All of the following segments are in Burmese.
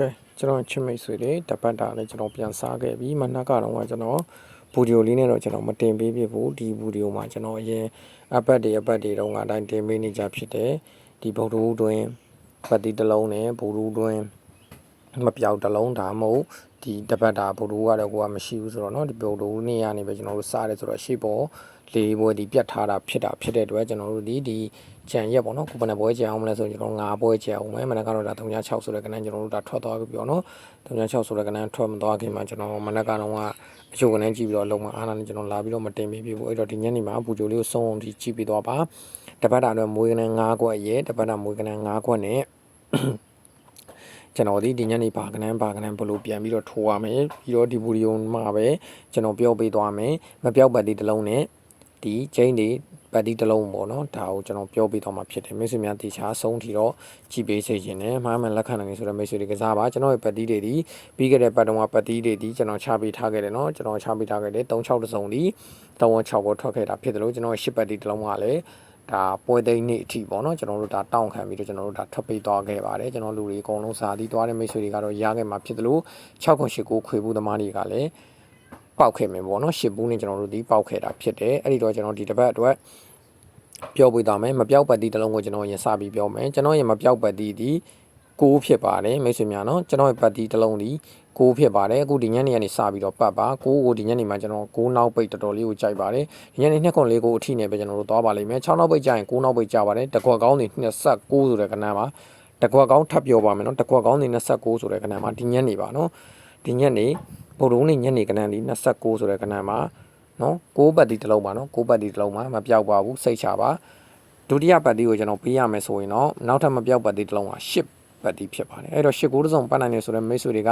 ကဲကျွန်တော်ချစ်မိတ်ဆွေတွေတပတ်တာလည်းကျွန်တော်ပြန်စားခဲ့ပြီးမနက်ကတော့ကကျွန်တော်ဗီဒီယိုလေးနဲ့တော့ကျွန်တော်မတင်ပေးပြဘူးဒီဗီဒီယိုမှာကျွန်တော်အရင်အပတ်တွေအပတ်တွေတော့ကအတိုင်းတင်ပေးနေကြဖြစ်တယ်ဒီဗုဒ္ဓဦးတွင်ပတ်တီတစ်လုံးနဲ့ဗုဒ္ဓဦးတွင်မပြောက်တစ်လုံးဒါမှမဟုတ် ဒီတပတ်တာဗုဒ္ဓဦးကတော့ကိုကမရှိဘူးဆိုတော့เนาะဒီဗုဒ္ဓဦးနေ့ကနေပဲကျွန်တော်တို့စားတယ်ဆိုတော့ရှေ့ပေါ်လေးပွဲဒီပြတ်ထားတာဖြစ်တာဖြစ်တဲ့အတွက်ကျွန်တော်တို့ဒီဒီကြံရက်ပေါ့နော်ကိုပနပွဲကြံအောင်မလဲဆိုရင်ကျွန်တော်ငါပွဲကြံအောင်မယ်မနက်ကတော့ဒါ36ဆိုတဲ့ကနန်းကျွန်တော်တို့ဒါထွက်သွားပြီပြောနော်36ဆိုတဲ့ကနန်းထွက်မသွားခင်မှာကျွန်တော်မနက်ကတော့ကအချို့ကနန်းကြည့်ပြီးတော့လုံးမအားနာနဲ့ကျွန်တော်လာပြီးတော့မတင်ပေးဘူးအဲ့တော့ဒီညနေမှာပူဂျိုလေးကိုစုံအောင်ဒီကြည့်ပြီးတော့ပါတပတ်တာတော့မွေးကနန်း9ခွက်ရဲ့တပတ်တာမွေးကနန်း9ခွက်နဲ့ ကျွန်တော်ဒီဒီညနေပါကနန်းပါကနန်းဘလို့ပြန်ပြီးတော့ထိုးရမယ်ပြီးတော့ဒီဗီဒီယိုမှာပဲကျွန်တော်ပြောပေးသွားမယ်မပြောက်ပတ်ဒီတစ်လုံးနဲ့ဒီချင်းတွေပတ်ဒီတစ်လုံးပေါ့နော်ဒါကိုကျွန်တော်ပြောပေးသွားမှာဖြစ်တယ်မိတ်ဆွေများတေချာဆုံးထီတော့ကြည်ပေးစေခြင်းနဲ့မှားမှန်လက်ခံနိုင်ဆိုတဲ့မိတ်ဆွေတွေကစားပါကျွန်တော်ရဲ့ပတ်ဒီတွေဒီပြီးခဲ့တဲ့ပတ်တုန်းကပတ်ဒီတွေဒီကျွန်တော်ချပေးထားခဲ့တယ်နော်ကျွန်တော်ချပေးထားခဲ့တယ်36တစုံဒီ36ကိုထွက်ခဲ့တာဖြစ်တယ်လို့ကျွန်တော်ရဲ့10ပတ်ဒီတစ်လုံးကလည်း ဒါပွဲသိမ်းနေ့အထိပေါ့နော်ကျွန်တော်တို့ဒါတောင်းခံပြီးတော့ကျွန်တော်တို့ဒါထွက်ပေးသွားခဲ့ပါတယ်ကျွန်တော်လူတွေအကုန်လုံးစာသီးသွားတဲ့မိတ်ဆွေတွေကတော့ရခဲ့မှာဖြစ်တယ်လို့6ခွန်8ကိုခွေဘူးသမားတွေကလည်းပောက်ခဲ့မယ်ပေါ့နော်10ဘူးနဲ့ကျွန်တော်တို့ဒီပောက်ခဲ့တာဖြစ်တယ်အဲ့ဒီတော့ကျွန်တော်ဒီတစ်ပတ်အတွက်ပြောပေးသွားမယ်မပြောက်ပတ်တီးတစ်လုံးကိုကျွန်တော်ရင်စပြီးပြောမယ်ကျွန်တော်ရင်မပြောက်ပတ်တီးဒီကိုးဖြစ်ပါတယ်မိတ်ဆွေများနော်ကျွန်တော်ရဲ့ပတ်တီးတစ်လုံးဒီ ကိုးဖြစ်ပါတယ်အခုဒီညနေကနေစပြီးတော့ပတ်ပါကိုးကိုဒီညနေမှာကျွန်တော်ကိုးနောက်ပိတ်တော်တော်လေးကိုကြိုက်ပါတယ်ဒီညနေနှစ်ခွန်လေးကိုအထိနေပဲကျွန်တော်တို့သွားပါလိမ့်မယ်6နောက်ပိတ်ကြရင်9နောက်ပိတ်ကြပါတယ်တကွက်ကောင်းနေ29ဆိုတဲ့ကဏ္ဍမှာတကွက်ကောင်းထပ်ပြောပါမယ်နော်တကွက်ကောင်းနေ29ဆိုတဲ့ကဏ္ဍမှာဒီညနေပါနော်ဒီညနေဗုဒ္ဓဦးနေ့ညနေကဏ္ဍဒီ29ဆိုတဲ့ကဏ္ဍမှာနော်6ပတ်တီတစ်လုံးပါနော်6ပတ်တီတစ်လုံးမှာမပြောက်ပါဘူးစိတ်ချပါဒုတိယပတ်တီကိုကျွန်တော်ပေးရမယ်ဆိုရင်တော့နောက်ထပ်မပြောက်ပတ်တီတစ်လုံးက10ပတ်တီဖြစ်ပါတယ်အဲ့တော့10ကိုတစ်စုံပတ်နိုင်နေဆိုတဲ့မိတ်ဆွေတွေက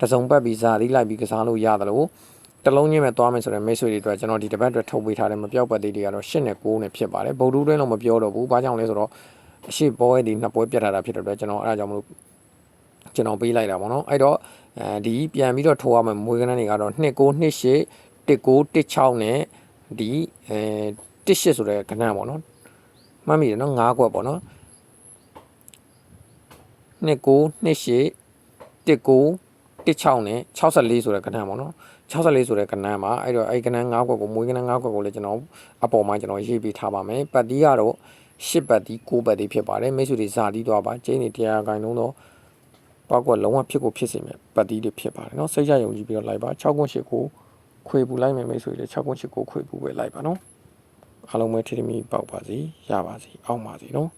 တစုံပတ်ပြီးဇာတိလိုက်ပြီးကစားလို့ရတယ်လို့တလုံးချင်းပဲသွားမယ်ဆိုတဲ့မိတ်ဆွေတွေအတွက်ကျွန်တော်ဒီတစ်ပတ်အတွက်ထုတ်ပေးထားတဲ့မပြောက်ပတ်တီတွေကတော့10နဲ့9နဲ့ဖြစ်ပါတယ်ဗုဒ္ဓတွင်းလုံးမပြောတော့ဘူးဘာကြောင့်လဲဆိုတော့အရှိပွဲဒီနှစ်ပွဲပြတ်ထားတာဖြစ်တဲ့အတွက်ကျွန်တော်အဲ့ဒါကြောင့်မလို့ကျွန်တော်ပေးလိုက်တာပေါ့နော်အဲ့တော့အဲဒီပြန်ပြီးတော့ထိုးရမယ်မွေးကနန်းတွေကတော့2 9 2 8 19 16နဲ့ဒီအဲ18ဆိုတဲ့ကဏ္ဍပေါ့နော်မှတ်မိတယ်နော်9ခွက်ပေါ့နော်29 28 19 16နဲ့64ဆိုတဲ့ကဏ္ဍပေါ့နော်64ဆိုတဲ့ကဏ္ဍမှာအဲ့တော့အဲ့ကဏ္ဍ9ခွက်ကိုမွေးကဏ္ဍ9ခွက်ကိုလည်းကျွန်တော်အပေါ်မှာကျွန်တော်ရေးပေးထားပါမယ်ပတ်တီးကတော့10ပတ်တီး9ပတ်တီးဖြစ်ပါတယ်မိတ်ဆွေတွေဇာတီးသွားပါကျင်းနေတရားခိုင်လုံးတော့ပောက်ကွက်လုံးဝဖြစ်ကိုဖြစ်စေမယ်ပတ်တီးတွေဖြစ်ပါတယ်နော်စိတ်ရယုံကြည်ပြီးတော့လိုက်ပါ6ခွန်း8ကိုခွေပူလိုက်မယ်မိတ်ဆွေတွေ6ခွန်း8ကိုခွေပူပဲလိုက်ပါနော်အားလုံးပဲထိထိမိပေါက်ပါစီရပါစီအောက်ပါစီနော်